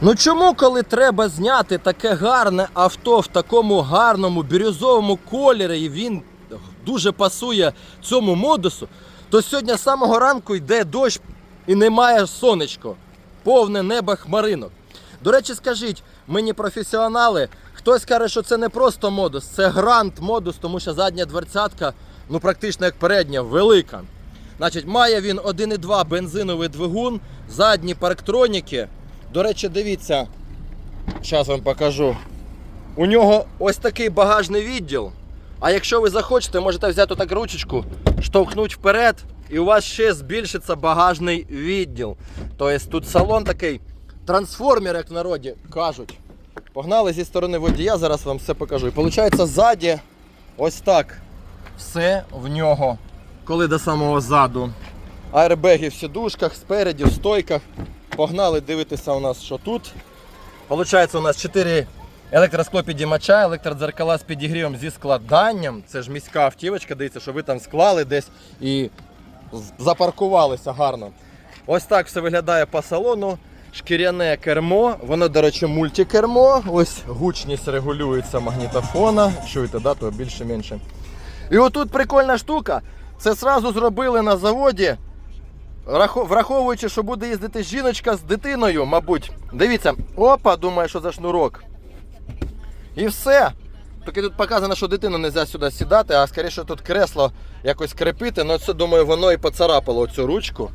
Ну чому, коли треба зняти таке гарне авто в такому гарному бірюзовому кольорі, і він дуже пасує цьому модусу, то сьогодні з самого ранку йде дощ і немає сонечко, повне небо хмаринок. До речі, скажіть, мені професіонали, хтось каже, що це не просто модус, це гранд модус, тому що задня дверцятка, ну практично як передня, велика. Значить, має він 1,2 бензиновий двигун, задні парктроніки. До речі, дивіться, зараз вам покажу. У нього ось такий багажний відділ. А якщо ви захочете, можете взяти так ручечку, штовхнути вперед, і у вас ще збільшиться багажний відділ. Тобто тут салон такий трансформер, як в народі кажуть. Погнали зі сторони водія, зараз вам все покажу. І виходить, ззаді ось так. Все в нього. Коли до самого заду. Аербеги в сідушках, спереді, в стойках. Погнали дивитися у нас, що тут. Получається, у нас 4 електросклопідіймача, електродзеркала з підігрівом зі складанням. Це ж міська автівочка, дивіться, що ви там склали десь і запаркувалися гарно. Ось так все виглядає по салону. Шкіряне кермо, воно, до речі, мультикермо. Ось гучність регулюється магнітофона. Чуєте, да, то більше-менше. І отут прикольна штука. Це сразу зробили на заводі, враховуючи, що буде їздити жіночка з дитиною, мабуть. Дивіться, опа, думає, що за шнурок. І все. Тільки тут показано, що дитину не можна сюди сідати, а скоріше тут кресло якось крепити. Ну це, думаю, воно і поцарапало цю ручку.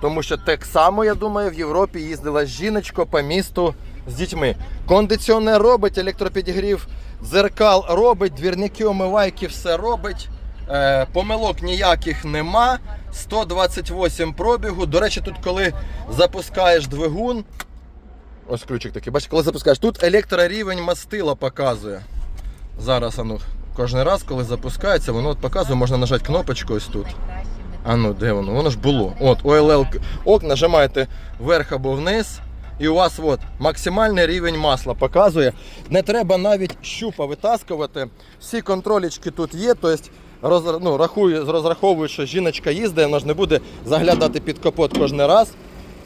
Тому що так само, я думаю, в Європі їздила жіночка по місту з дітьми. Кондиціонер робить, електропідігрів дзеркал робить, двірники, омивайки, все робить. Е, помилок ніяких нема. 128 пробігу. До речі, тут коли запускаєш двигун. Ось ключик такий. Бачите, коли запускаєш, тут електрорівень мастила показує. Зараз ану, кожен раз, коли запускається, воно от показує, можна нажати кнопочку ось тут. А ну, де воно? Воно ж було. От, ОЛЛ ок, нажимаєте вверх або вниз. І у вас от, максимальний рівень масла показує. Не треба навіть щупа витаскувати. Всі контролічки тут є. Тобто роз, ну, рахую, розраховую, що жіночка їздить, вона ж не буде заглядати під капот кожен раз.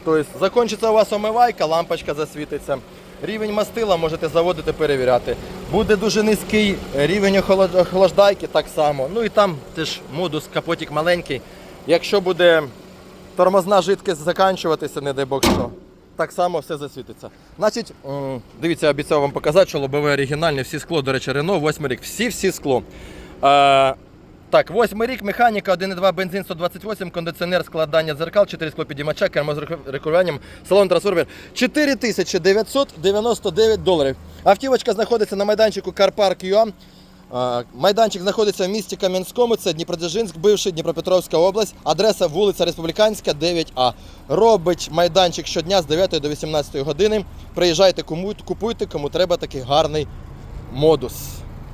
Тобто закінчиться у вас омивайка, лампочка засвітиться. Рівень мастила можете заводити, перевіряти. Буде дуже низький рівень охолод- охлаждайки так само. Ну і там теж модус, капотик маленький. Якщо буде тормозна жидкість закінчуватися, не дай Бог що, так само все засвітиться. Значить, дивіться, обіцяв вам показати, що лобове оригінальне, всі скло, до речі, Рено, 8 рік, всі-всі скло. Так, восьмий рік, механіка, 1,2 бензин 128, кондиціонер, складання дзеркал, 4 склопідіймача, кермо з регулюванням, салон трансформер. 4999 доларів. Автівочка знаходиться на майданчику Карпарк ЮА. Майданчик знаходиться в місті Кам'янському, це Дніпродзержинськ, бивший Дніпропетровська область, адреса вулиця Республіканська, 9А. Робить майданчик щодня з 9 до 18 години. Приїжджайте, купуйте, кому треба такий гарний модус.